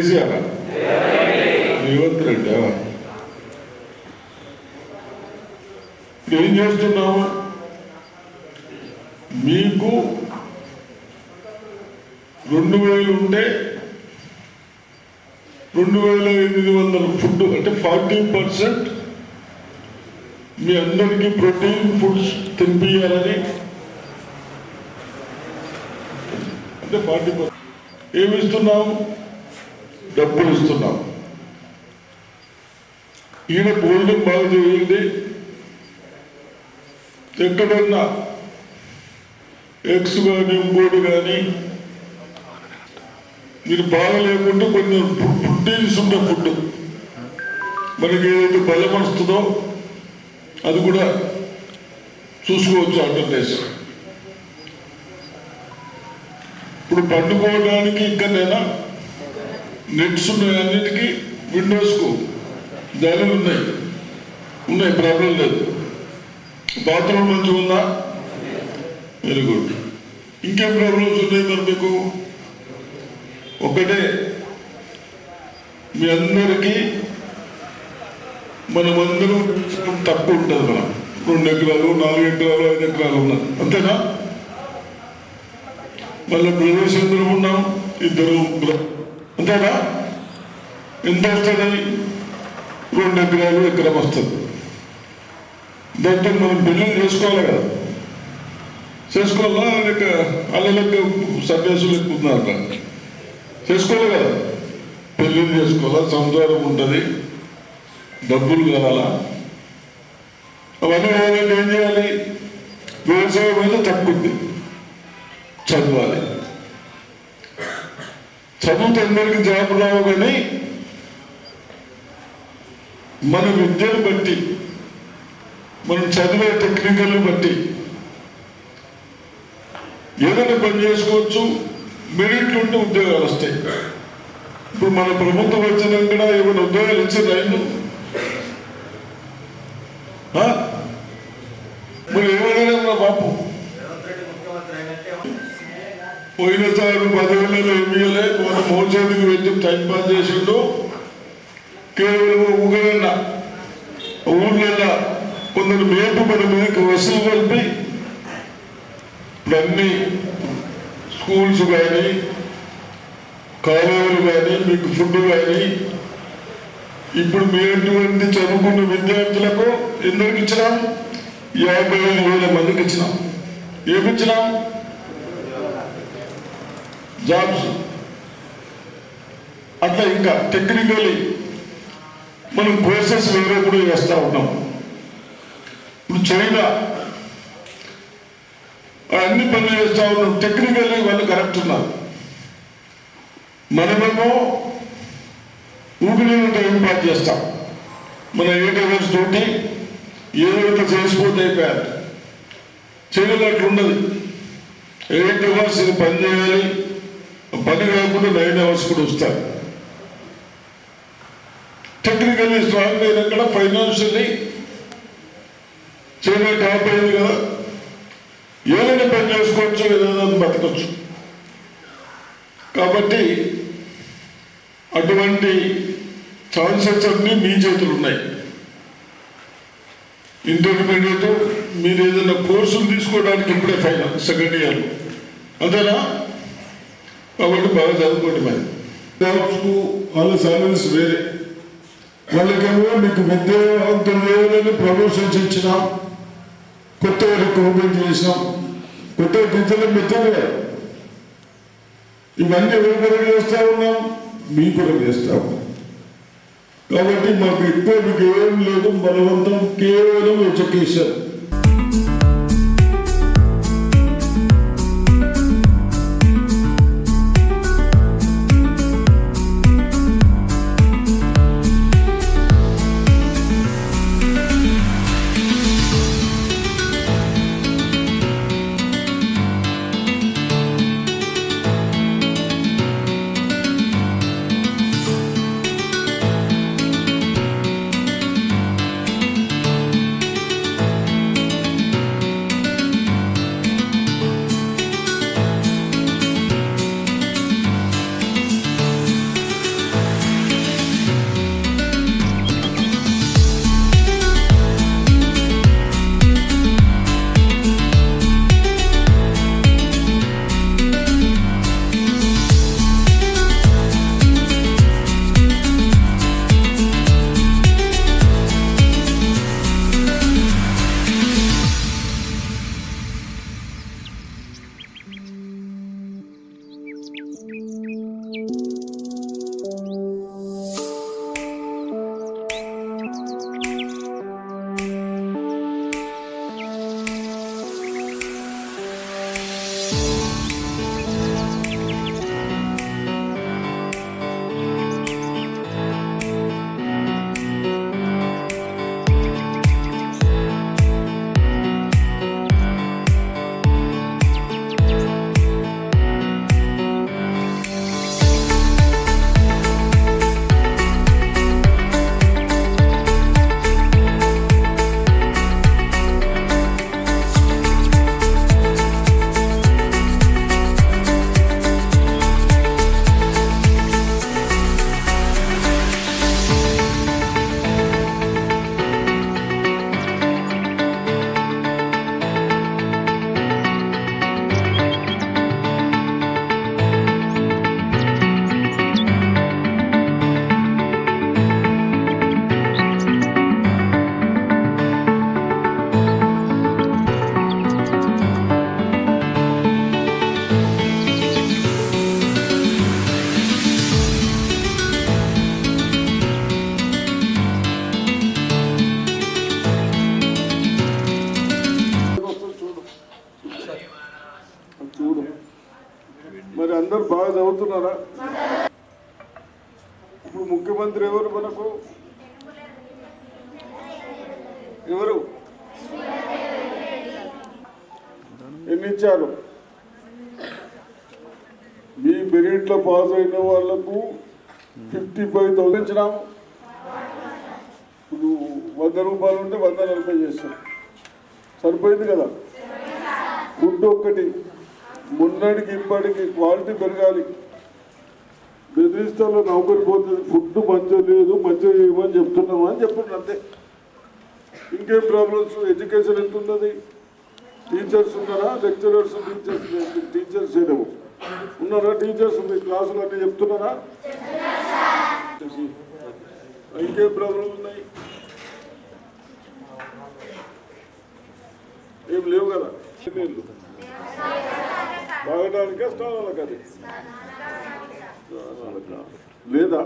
కేసీఆర్ రేవంత్ ఏం చేస్తున్నావు? మీకు రెండు వేలు ఉంటే రెండు వేల ఎనిమిది వందల ఫుడ్ అంటే ఫార్టీ పర్సెంట్ మీ అందరికీ ప్రోటీన్ ఫుడ్స్ తినిపించాలని అంటే ఫార్టీ పర్సెంట్. ఏమిస్తున్నాము డబ్బులు ఇస్తున్నాం. ఈయన బోల్డింగ్ బాగా జరిగింది. ఎక్కడన్నా ఎగ్స్ కానీ ఇంకోటి కానీ మీరు బాగా లేకుంటే కొంచెం ప్రోటీన్స్ ఉండే ఫుడ్. మనకి ఏదైతే బలం వస్తుందో అది కూడా చూసుకోవచ్చు ఆంధ్రప్రదేశ్. ఇప్పుడు పండుకోవడానికి ఇక్కడైనా నెట్స్ ఉన్నాయి అన్నిటికీ విండోస్కు దారులు ఉన్నాయి. ఉన్నాయి ప్రాబ్లం లేదు. బాత్రూమ్ మంచిగా ఉందా? Very good. ఇంకేం ప్రాబ్లమ్స్ ఉన్నాయి మరి మీకు? ఒకటే మీ అందరికీ మనమందరం తక్కువ ఉంటుంది మనం రెండు ఎకరాలు నాలుగు ఎకరాలు ఐదు ఎకరాలు ఉన్నది. అంతేనా? మళ్ళీ ప్రదేశం ఇద్దరు ఉన్నాం ఇద్దరు అంతేనా ఎంత వస్తుంది రెండు ఎకరాలు ఎకరం వస్తుంది. దాంతో మనం బిల్లులు చేసుకోవాలి కదా. చేసుకోవాలా? లేక వాళ్ళ లెక్క సన్యాసులు ఎక్కువ చేసుకోవాలి కదా. పెళ్ళిళ్ళు చేసుకోవాలా? సంసారం ఉంటుంది. డబ్బులు కావాలా అవన్నీ కావాలంటే ఏం చేయాలి? వ్యవసాయం మీద తక్కువ చదవాలి. చదువుతో అందరికీ జాబ్ రావు కానీ మన విద్యను బట్టి మనం చదివే టెక్నికల్ బట్టి ఏదైనా పని చేసుకోవచ్చు మెరిట్లు ఉంటే ఉద్యోగాలు వస్తాయి. ఇప్పుడు మన ప్రభుత్వం వచ్చినాక కూడా ఏమైనా ఉద్యోగాలు ఇచ్చిన రైలు మరి ఏమైనా పాపం పోయినసారి పోయిన సారి పదవులలో మన మోసేందుకు వెళ్ళి టైం పాస్ చేసిండు. కేవలం ఊగలన్న ఊర్లలో కొందరు మేపు మన మీదకి వసూలు కలిపి ఇప్పుడు అన్ని స్కూల్స్ కానీ కాలువలు కానీ మీకు ఫుడ్ కానీ ఇప్పుడు మీటువంటి చదువుకున్న విద్యార్థులకు ఎందరికి ఇచ్చినాం? యాభై ఐదు వేల మందికి ఇచ్చినాం. ఏమిచ్చినాం జాబ్స్. అట్లా ఇంకా టెక్నికలీ మనం కోర్సెస్ వేరే కూడా చేస్తూ ఉన్నాం. ఇప్పుడు చైనా అన్ని పనులు చేస్తూ ఉన్నాం. టెక్నికల్లీ వాళ్ళు కరెక్ట్ ఉన్నారు. మనమేమో ఊపిరి టైం పాస్ చేస్తాం. మన ఎయిట్ అవర్స్ తోటి ఏదైతే చేసిపోతే అయిపోయారు చేయలేట్లు ఉండదు. ఎయిట్ అవర్స్ ఇది పని చేయాలి. పని కాకుండా నైన్ అవర్స్ కూడా వస్తారు టెక్నికల్లీ స్ట్రాంగ్ అయినాక ఫైనాన్షియల్లీ చైనా టాప్ అయింది కదా. ఏదైనా పని చేసుకోవచ్చు ఏదైనా బతకచ్చు. కాబట్టి అటువంటి ఛాన్సెస్ అన్నీ మీ చేతులు ఉన్నాయి. ఇంటర్మీడియట్ మీరు ఏదైనా కోర్సులు తీసుకోవడానికి ఇప్పుడే ఫైనల్ సెకండ్ ఇయర్ అంతేనా కాబట్టి బాగా చదువుకోండి మరి. జాబ్స్కు వాళ్ళ సాలరీస్ వేరే వాళ్ళకేమో మీకు విద్యావంతం లేదని ప్రమోషన్స్ ఇచ్చినాం. కొత్త వాళ్ళకి ఓపెన్ చేసినాం. కొత్త టీచర్లు మెత్తగా ఇవన్నీ ఎవరి కొరకు చేస్తా ఉన్నాం? మీ కొరకు చేస్తా ఉన్నాం. కాబట్టి మాకు ఎక్కువ మీకు ఏం లేదు. బలవంతం కేవలం ఎడ్యుకేషన్ అందరు బాగా చదువుతున్నారా? ఇప్పుడు ముఖ్యమంత్రి ఎవరు మనకు? ఎవరు? ఎన్ని ఇచ్చారు? మీ మెరిట్లో పాస్ అయిన వాళ్ళకు ఫిఫ్టీ ఫైవ్ థౌసండ్ ఇచ్చినాము ఇప్పుడు వంద రూపాయలు ఉంటే వంద నలభై చేస్తాం సరిపోయింది కదా? ఫుడ్ ఒక్కటి. మొన్నటికి ఇప్పటికి క్వాలిటీ పెరగాలి. బెదిరిస్తాలో నౌకరి పోతుంది ఫుడ్ మంచిగా లేదు మంచిగా చేయమని చెప్తున్నాము? అని చెప్తున్నా అంతే. ఇంకేం ప్రాబ్లమ్స్ ఎడ్యుకేషన్ ఎంత ఉన్నది టీచర్స్ ఉన్నారా? లెక్చరర్స్ టీచర్స్ టీచర్స్ ఏదేమో ఉన్నారా? టీచర్స్ మీ క్లాసులు అన్నీ చెప్తున్నారా? ఇంకేం ప్రాబ్లమ్స్ ఉన్నాయి? ఏం లేవు కదా? తాగడానికే స్నానాలకు అది. లేదా